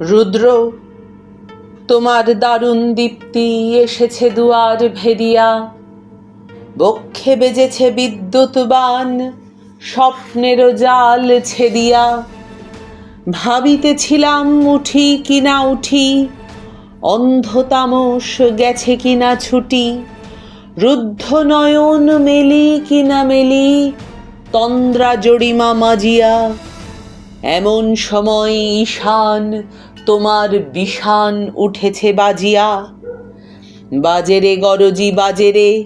রুদ্র, তোমার দারুণ দীপ্তি এসেছে দুয়ার ভেদিয়া। বক্ষে বেজেছে বিদ্যুৎ বান স্বপ্নেরও জাল ছেদিয়া। ভাবিতেছিলাম উঠি কিনা উঠি, অন্ধতামস গেছে কিনা ছুটি। রুদ্ধ নয়ন মেলি কিনা মেলি, তন্দ্রা জড়িমা মাজিয়া। এমন সময় ঈশান তোমার বিষান উঠেছে বাজিয়া। বাজেরে গরজি, বাজেরে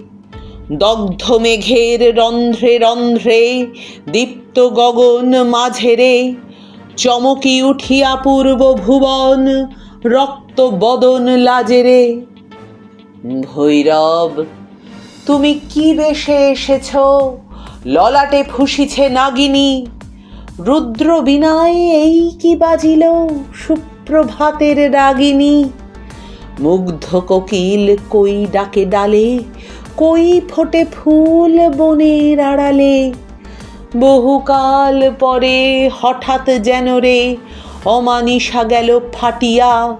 দগ্ধ মেঘের রন্ধ্রে রন্ধ্রে, দীপ্ত গগন মাঝেরে চমকি উঠিয়া পূর্ব ভুবন, রক্ত বদন লাজেরে। ভৈরব, তুমি কি বেশে এসেছ? ললাটে ফুসিছে নাগিনী। রুদ্র বিনায় এই কি বাজিল, সুপ্রভাতের রাগিনী মুগ্ধ কোকিল কই ডাকে ডালে, কই ফোটে ফুল বনের আড়ালে? বহুকাল পরে হঠাৎ যেন রে অমানিসা গেল ফাটিয়া।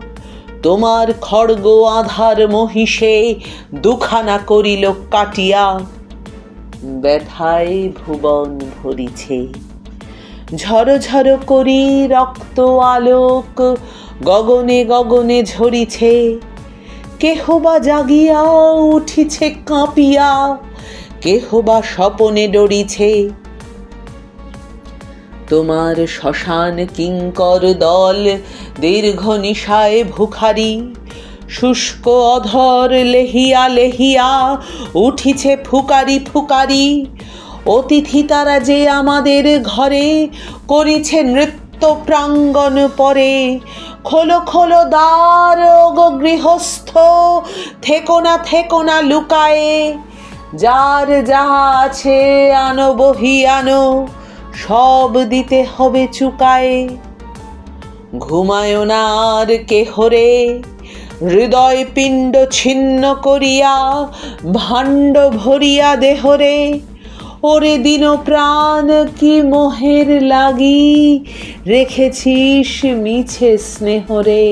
তোমার খড়গ আধার মহিষে দুখানা করিল কাটিয়া। ব্যথায় ভুবন ভরিছে। ঝরো ঝরো করি রক্ত আলোক, গগনে গগনে ঝরিছে। কেহ বা জাগিয়া উঠিছে কাঁপিয়া, কেহ বা স্বপনে ডরিছে। তোমার শ্মশান কিঙ্কর দল দীর্ঘ নিশায় ভুখারি, শুষ্ক অধর লেহিয়া লেহিয়া উঠিছে ফুকারি ফুকারি। অতিথি তারা যে আমাদের ঘরে করিছে নৃত্য প্রাঙ্গণ পরে, খোলো খোলো দ্বার গৃহস্থ, থেকো না থেকো না লুকায়ে, যার যাহা আছে আনো বহি আনো, সব দিতে হবে চুকায়ে। ঘুমায় না আর কেহরে হৃদয় পিণ্ড ছিন্ন করিয়া, ভাণ্ড ভরিয়া দেহরে ওরে দিন প্রাণ কি মোহের লাগি? রেখেছিস মিছে স্নেহরে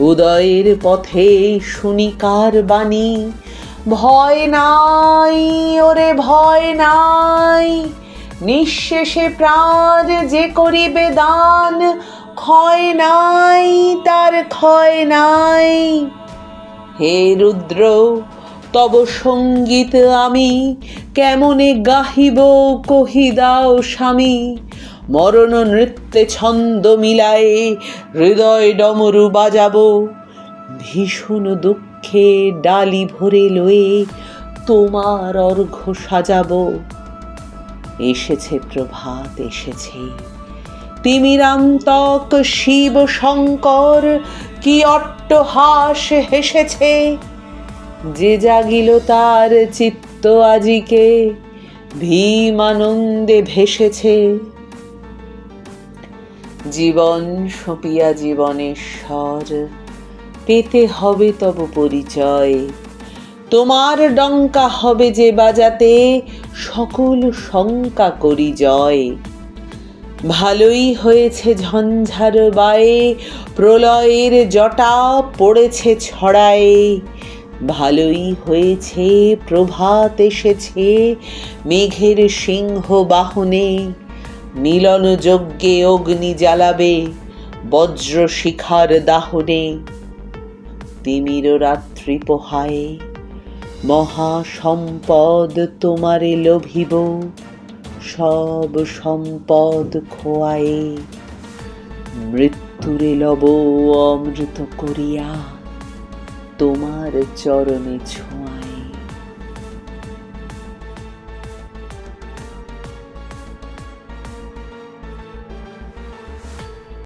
উদয়ের পথে শুনিকার বাণী? ভয় নাই, ওরে ভয় নাই। নিঃশেষে প্রাণ যে করিবে দান, ক্ষয় নাই, তার ক্ষয় নাই। হে রুদ্র তব সংগীত আমি, কেমনে গাহিব কহি দাও স্বামী? মরণ নৃত্যে ছন্দ মিলায়ে হৃদয় ডমরু বাজাবো। ভীষণ দুঃখে ডালি ভরে লয়ে তোমার অর্ঘ্য সাজাবো। এসেছে প্রভাত, এসেছে। তিমিরান্তক শিব শঙ্কর, কি অট্টহাস হেসেছে। যে জাগিল তার চিত্ত আজিকে, ভীম আনন্দে ভেসেছে। জীবন সপিয়া জীবনেশ্বর পেতে হবে তব পরিচয়। তোমার ডঙ্কা হবে যে বাজাতে, সকল শঙ্কা করি জয়। ভালোই হয়েছে ঝঞ্ঝার বায়ে, প্রলয়ের জটা পড়েছে ছড়ায়ে। ভালোই হয়েছে, প্রভাত এসেছে, মেঘের সিংহ বাহনে, মিলন যজ্ঞে অগ্নি জ্বালাবে, বজ্র শিখার দাহনে। তিমির রাত্রি পোহায় মহা সম্পদ তোমারে লোভিব, সব সম্পদ খোয়ায়ে। মৃত্যুরে লব অমৃত করিয়া তোমার চরণে ছোঁয়া